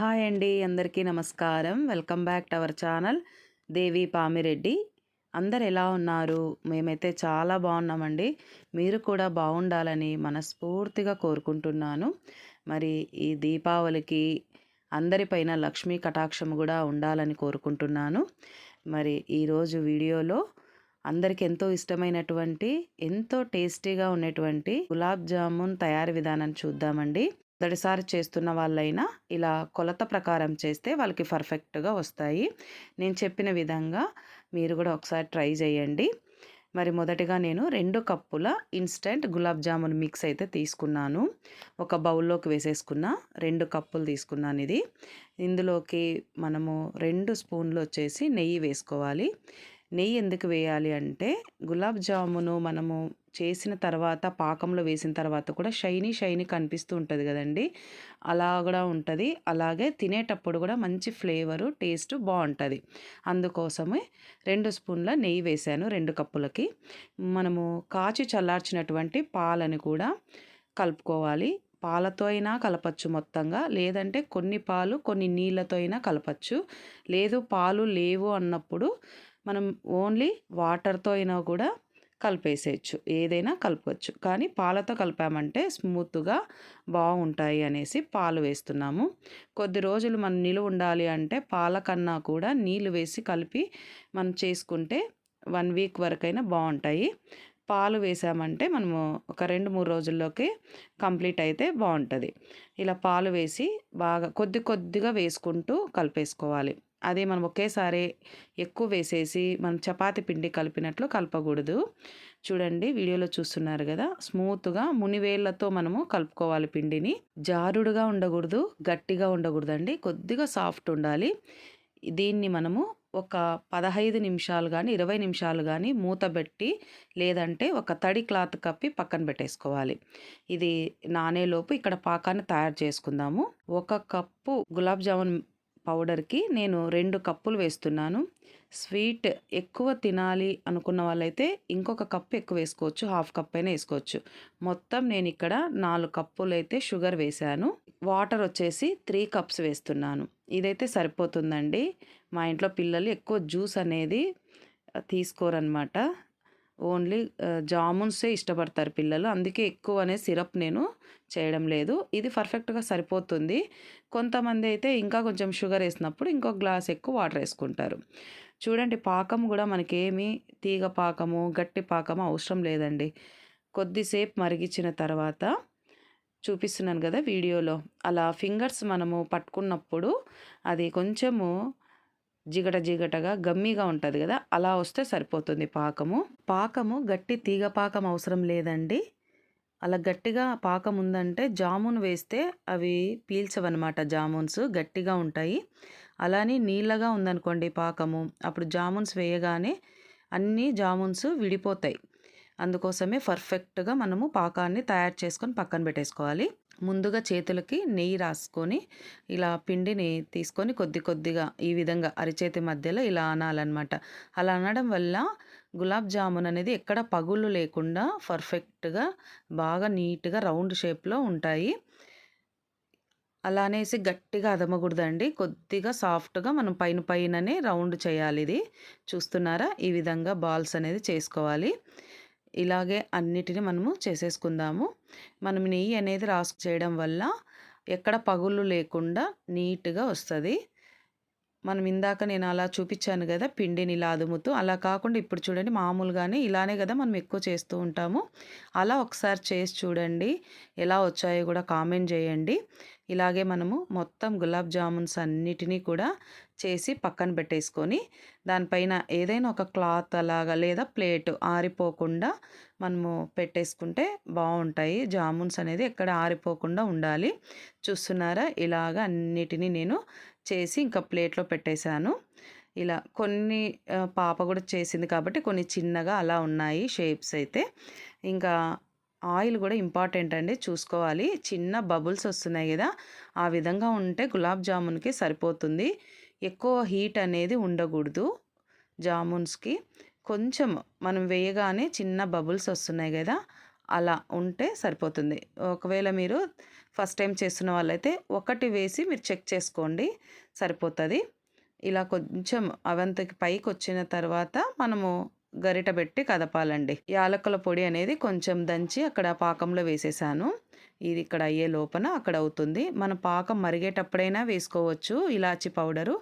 Hi అండి అందరికీ నమస్కారం. Welcome back to our channel Devi Pamireddy. అందరు ఎలా ఉన్నారు? మేమైతే చాలా బాగున్నామండి. మీరు కూడా బాగుండాలని మనస్ఫూర్తిగా కోరుకుంటున్నాను. మరి ఈ దీపావళికి అందరిపైన లక్ష్మీ కటాక్షం కూడా ఉండాలని కోరుకుంటున్నాను. మరి ఈరోజు వీడియోలో అందరికి ఎంతో ఇష్టమైనటువంటి ఎంతో టేస్టీగా ఉన్నటువంటి గులాబ్ జామున్ తయారీ విధానాన్ని చూద్దామండి. మొదటిసారి చేస్తున్న వాళ్ళైనా ఇలా కొలత ప్రకారం చేస్తే వాళ్ళకి పర్ఫెక్ట్గా వస్తాయి. నేను చెప్పిన విధంగా మీరు కూడా ఒకసారి ట్రై చేయండి. మరి మొదటిగా నేను రెండు కప్పుల ఇన్స్టెంట్ గులాబ్ జామున్ మిక్స్ అయితే తీసుకున్నాను. ఒక బౌల్లోకి వేసేసుకున్న రెండు కప్పులు తీసుకున్నాను ఇది. ఇందులోకి మనము రెండు స్పూన్లు వచ్చేసి నెయ్యి వేసుకోవాలి. నెయ్యి ఎందుకు వేయాలి అంటే గులాబ్ జామును మనము చేసిన తర్వాత పాకంలో వేసిన తర్వాత కూడా షైనీ షైనీ కనిపిస్తూ ఉంటుంది కదండి. అలా కూడా ఉంటుంది. అలాగే తినేటప్పుడు కూడా మంచి ఫ్లేవరు టేస్ట్ బాగుంటుంది. అందుకోసమే రెండు స్పూన్ల నెయ్యి వేసాను రెండు కప్పులకి. మనము కాచి చల్లార్చినటువంటి పాలని కూడా కలుపుకోవాలి. పాలతో అయినా కలపచ్చు మొత్తంగా. లేదంటే కొన్ని పాలు కొన్ని నీళ్ళతో అయినా కలపచ్చు. లేదు పాలు లేవు అన్నప్పుడు మనం ఓన్లీ వాటర్తో అయినా కూడా కలిపేసేయచ్చు. ఏదైనా కలపవచ్చు కానీ పాలతో కలిపామంటే స్మూత్గా బాగుంటాయి అనేసి పాలు వేస్తున్నాము. కొద్ది రోజులు మనం నిలువ ఉండాలి అంటే పాల కన్నా కూడా నీళ్ళు వేసి కలిపి మనం చేసుకుంటే వన్ వీక్ వరకైనా బాగుంటాయి పాలు వేసామంటే మనము ఒక రెండు మూడు రోజుల్లోకి కంప్లీట్ అయితే బాగుంటుంది ఇలా పాలు వేసి బాగా కొద్ది కొద్దిగా వేసుకుంటూ కలిపేసుకోవాలి. అదే మనం ఒకేసారి ఎక్కువ వేసేసి మనం చపాతి పిండి కలిపినట్లు కలపకూడదు. చూడండి వీడియోలో చూస్తున్నారు కదా స్మూత్గా మునివేళ్ళతో మనము కలుపుకోవాలి పిండిని. జారుడుగా ఉండకూడదు గట్టిగా ఉండకూడదండి కొద్దిగా సాఫ్ట్ ఉండాలి. దీన్ని మనము ఒక పదహైదు నిమిషాలు కానీ ఇరవై నిమిషాలు కానీ మూత పెట్టి లేదంటే ఒక తడి క్లాత్ కప్పి పక్కన పెట్టేసుకోవాలి. ఇది నానేలోపు ఇక్కడ పాకాన్ని తయారు చేసుకుందాము. ఒక కప్పు గులాబ్ జామున్ పౌడర్కి నేను రెండు కప్పులు వేస్తున్నాను. స్వీట్ ఎక్కువ తినాలి అనుకున్న వాళ్ళైతే ఇంకొక కప్పు ఎక్కువ వేసుకోవచ్చు హాఫ్ కప్ అయినా వేసుకోవచ్చు. మొత్తం నేను ఇక్కడ నాలుగు కప్పులు అయితే షుగర్ వేశాను వాటర్ వచ్చేసి త్రీ కప్స్ వేస్తున్నాను. ఇదైతే సరిపోతుందండి. మా ఇంట్లో పిల్లలు ఎక్కువ జ్యూస్ అనేది తీసుకోరనమాట ఓన్లీ జామున్సే ఇష్టపడతారు పిల్లలు. అందుకే ఎక్కువ అనే సిరప్ నేను చేయడం లేదు. ఇది పర్ఫెక్ట్గా సరిపోతుంది. కొంతమంది అయితే ఇంకా కొంచెం షుగర్ వేసినప్పుడు ఇంకో గ్లాస్ ఎక్కువ వాటర్ వేసుకుంటారు. చూడండి పాకం కూడా మనకేమి తీగ పాకము గట్టి పాకము అవసరం లేదండి. కొద్దిసేపు మరిగించిన తర్వాత చూపిస్తున్నాను కదా వీడియోలో. అలా ఫింగర్స్ మనము పట్టుకున్నప్పుడు అది కొంచెము జిగట జిగటగా గమ్మిగా ఉంటుంది కదా అలా వస్తే సరిపోతుంది పాకము. పాకము గట్టి తీగ పాకం అవసరం లేదండి. అలా గట్టిగా పాకం ఉందంటే జామున్ వేస్తే అవి పీల్చవన్నమాట జామున్స్ గట్టిగా ఉంటాయి. అలానే నీళ్ళగా ఉందనుకోండి పాకము అప్పుడు జామున్స్ వేయగానే అన్ని జామున్స్ విడిపోతాయి. అందుకోసమే పర్ఫెక్ట్గా మనము పాకాన్ని తయారు చేసుకొని పక్కన పెట్టేసుకోవాలి. ముందుగా చేతులకి నెయ్యి రాసుకొని ఇలా పిండిని తీసుకొని కొద్ది కొద్దిగా ఈ విధంగా అరిచేతి మధ్యలో ఇలా అనాలన్నమాట. అలా అనడం వల్ల గులాబ్ జామున్ అనేది ఎక్కడ పగుళ్ళు లేకుండా పర్ఫెక్ట్గా బాగా నీట్గా రౌండ్ షేప్లో ఉంటాయి. అలా అనేసి గట్టిగా అదమకూడదండి. కొద్దిగా సాఫ్ట్గా మనం పైన పైననే రౌండ్ చేయాలి ఇది చూస్తున్నారా? ఈ విధంగా బాల్స్ అనేది చేసుకోవాలి. ఇలాగే అన్నిటిని మనము చేసేసుకుందాము. మనం నెయ్యి అనేది రాసు చేయడం వల్ల ఎక్కడ పగుళ్ళు లేకుండా నీట్గా వస్తుంది. మనం ఇందాక నేను అలా చూపించాను కదా పిండిని ఇలా అదుముతూ అలా కాకుండా ఇప్పుడు చూడండి మామూలుగానే ఇలానే కదా మనం ఎక్కువ చేస్తూ ఉంటాము. అలా ఒకసారి చేసి చూడండి ఎలా వచ్చాయో కూడా కామెంట్ చేయండి. ఇలాగే మనము మొత్తం గులాబ్ జామున్స్ అన్నిటినీ కూడా చేసి పక్కన పెట్టేసుకొని దానిపైన ఏదైనా ఒక క్లాత్ అలాగా లేదా ప్లేట్ ఆరిపోకుండా మనము పెట్టేసుకుంటే బాగుంటాయి. జామున్స్ అనేది ఎక్కడ ఆరిపోకుండా ఉండాలి. చూస్తున్నారా? ఇలాగ అన్నిటినీ నేను చేసి ఇంకా ప్లేట్లో పెట్టేశాను. ఇలా కొన్ని పాప కూడా చేసింది కాబట్టి కొన్ని చిన్నగా అలా ఉన్నాయి షేప్స్ అయితే. ఇంకా ఆయిల్ కూడా ఇంపార్టెంట్ అండి. చూసుకోవాలి. చిన్న బబుల్స్ వస్తున్నాయి కదా. ఆ విధంగా ఉంటే గులాబ్ జామున్కి సరిపోతుంది. ఎక్కువ హీట్ అనేది ఉండకూడదు జామున్స్కి. కొంచెం మనం వేయగానే చిన్న బబుల్స్ వస్తున్నాయి కదా. అలా ఉంటే సరిపోతుంది. ఒకవేళ మీరు ఫస్ట్ టైం చేస్తున్న వాళ్ళైతే ఒకటి వేసి మీరు చెక్ చేసుకోండి. సరిపోతుంది. ఇలా కొంచెం అవంతకి పైకి వచ్చిన తర్వాత మనము గరిట పెట్టి కదపాలండి. యాలకుల పొడి అనేది కొంచెం దంచి అక్కడ పాకంలో వేసేసాను. ఇది ఇక్కడ అయ్యే లోపల అక్కడ అవుతుంది. మన పాకం మరిగేటప్పుడైనా వేసుకోవచ్చు ఇలాచి పౌడరు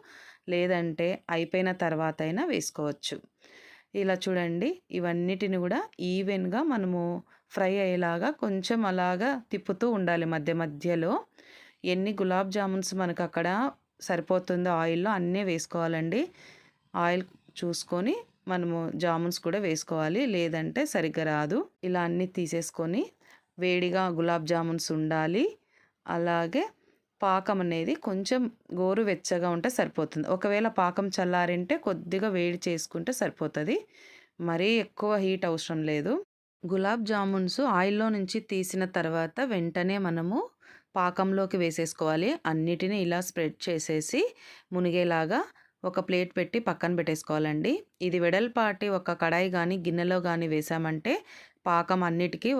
లేదంటే అయిపోయిన తర్వాత అయినా వేసుకోవచ్చు. ఇలా చూడండి ఇవన్నిటిని కూడా ఈవెన్గా మనము ఫ్రై అయ్యేలాగా కొంచెం అలాగా తిప్పుతూ ఉండాలి మధ్య మధ్యలో. ఎన్ని గులాబ్ జామున్స్ మనకు అక్కడ సరిపోతుందో ఆయిల్లో అన్నీ వేసుకోవాలండి. ఆయిల్ చూసుకొని మనము జామున్స్ కూడా వేసుకోవాలి. లేదంటే సరిగ్గా రాదు. ఇలా అన్నీ తీసేసుకొని వేడిగా గులాబ్ జామున్స్ ఉండాలి. అలాగే పాకం అనేది కొంచెం గోరు వెచ్చగా ఉంటే సరిపోతుంది. ఒకవేళ పాకం చల్లారింటే కొద్దిగా వేడి చేసుకుంటే సరిపోతుంది. మరీ ఎక్కువ హీట్ అవసరం లేదు. గులాబ్ జామున్స్ ఆయిల్లో నుంచి తీసిన తర్వాత వెంటనే మనము పాకంలోకి వేసేసుకోవాలి. అన్నిటినీ ఇలా స్ప్రెడ్ చేసేసి మునిగేలాగా ఒక ప్లేట్ పెట్టి పక్కన పెట్టేసుకోవాలండి. ఇది వెడల్పాటి ఒక కడాయి కానీ గిన్నెలో కానీ వేసామంటే పాకం అన్నిటికీ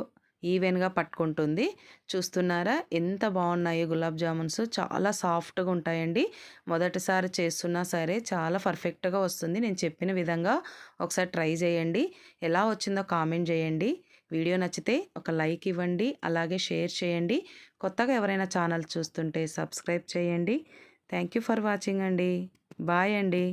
ఈవెన్గా పట్టుకుంటుంది. చూస్తున్నారా? ఎంత బాగున్నాయి గులాబ్ జామున్స్. చాలా సాఫ్ట్గా ఉంటాయండి. మొదటిసారి చేస్తున్నా సరే చాలా పర్ఫెక్ట్గా వస్తుంది. నేను చెప్పిన విధంగా ఒకసారి ట్రై చేయండి. ఎలా వచ్చిందో కామెంట్ చేయండి. వీడియో నచ్చితే ఒక లైక్ ఇవ్వండి. అలాగే షేర్ చేయండి. కొత్తగా ఎవరైనా ఛానల్ చూస్తుంటే సబ్స్క్రైబ్ చేయండి. థ్యాంక్ యూ ఫర్ వాచింగ్ అండి. బాయ్ అండి.